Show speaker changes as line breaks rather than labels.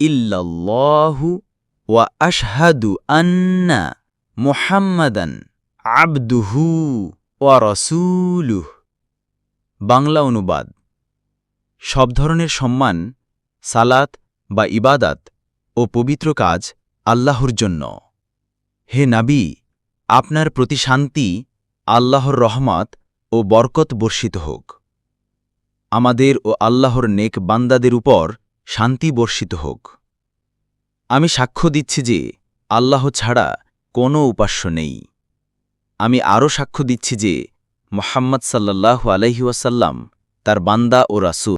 ইল্লাল্লাহু ওয়া আশহাদু আন্না মুহাম্মাদান আবদুহু ওয়া রসুলুহ। বাংলা অনুবাদ। সব ধরনের সম্মান, সালাত বা ইবাদাত ও পবিত্র কাজ আল্লাহর জন্য। হে নাবি, আপনার প্রতি শান্তি আল্লাহর রহমত ও বরকত বর্ষিত হোক। আমাদের ও আল্লাহর নেক বান্দাদের উপর শান্তি বর্ষিত হোক। আমি সাক্ষ্য দিচ্ছি যে আল্লাহ ছাড়া কোনো উপাস্য নেই। আমি আরও সাক্ষ্য দিচ্ছি যে মোহাম্মদ সাল্লাহ আলহিউসাল্লাম তার বান্দা ও রাসূল।